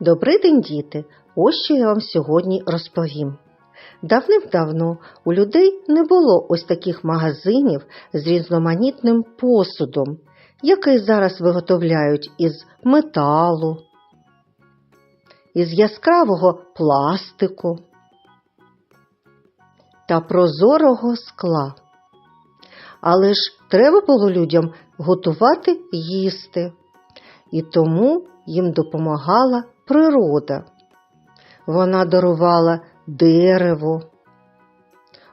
Добрий день, діти! Ось що я вам сьогодні розповім. Давним-давно у людей не було ось таких магазинів з різноманітним посудом, який зараз виготовляють із металу, із яскравого пластику та прозорого скла. Але ж треба було людям готувати їсти, і тому їм допомагала природа. Вона дарувала дерево,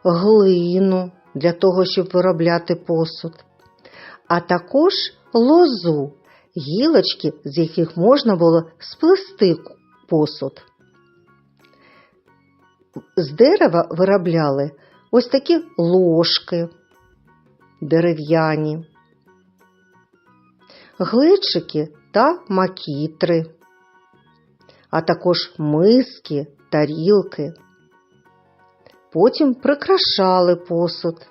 глину для того, щоб виробляти посуд, а також лозу, гілочки, з яких можна було сплести посуд. З дерева виробляли ось такі ложки дерев'яні, глечики та макітри, а також миски, тарілки. Потім прикрашали посуд.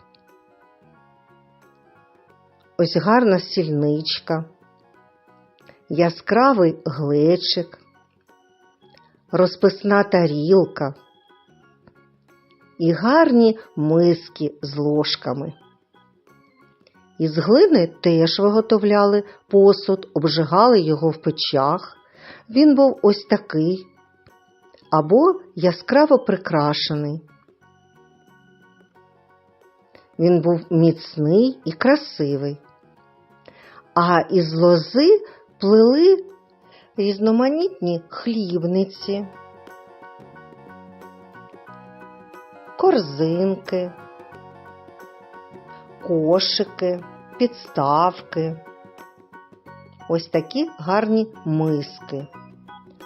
Ось гарна сільничка, яскравий глечик, розписна тарілка і гарні миски з ложками. Із глини теж виготовляли посуд, обжигали його в печах. Він був ось такий або яскраво прикрашений. Він був міцний і красивий. А із лози плели різноманітні хлібниці, корзинки, кошики, підставки. Ось такі гарні миски.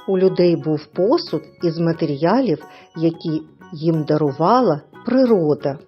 У людей був посуд із матеріалів, які їм дарувала природа.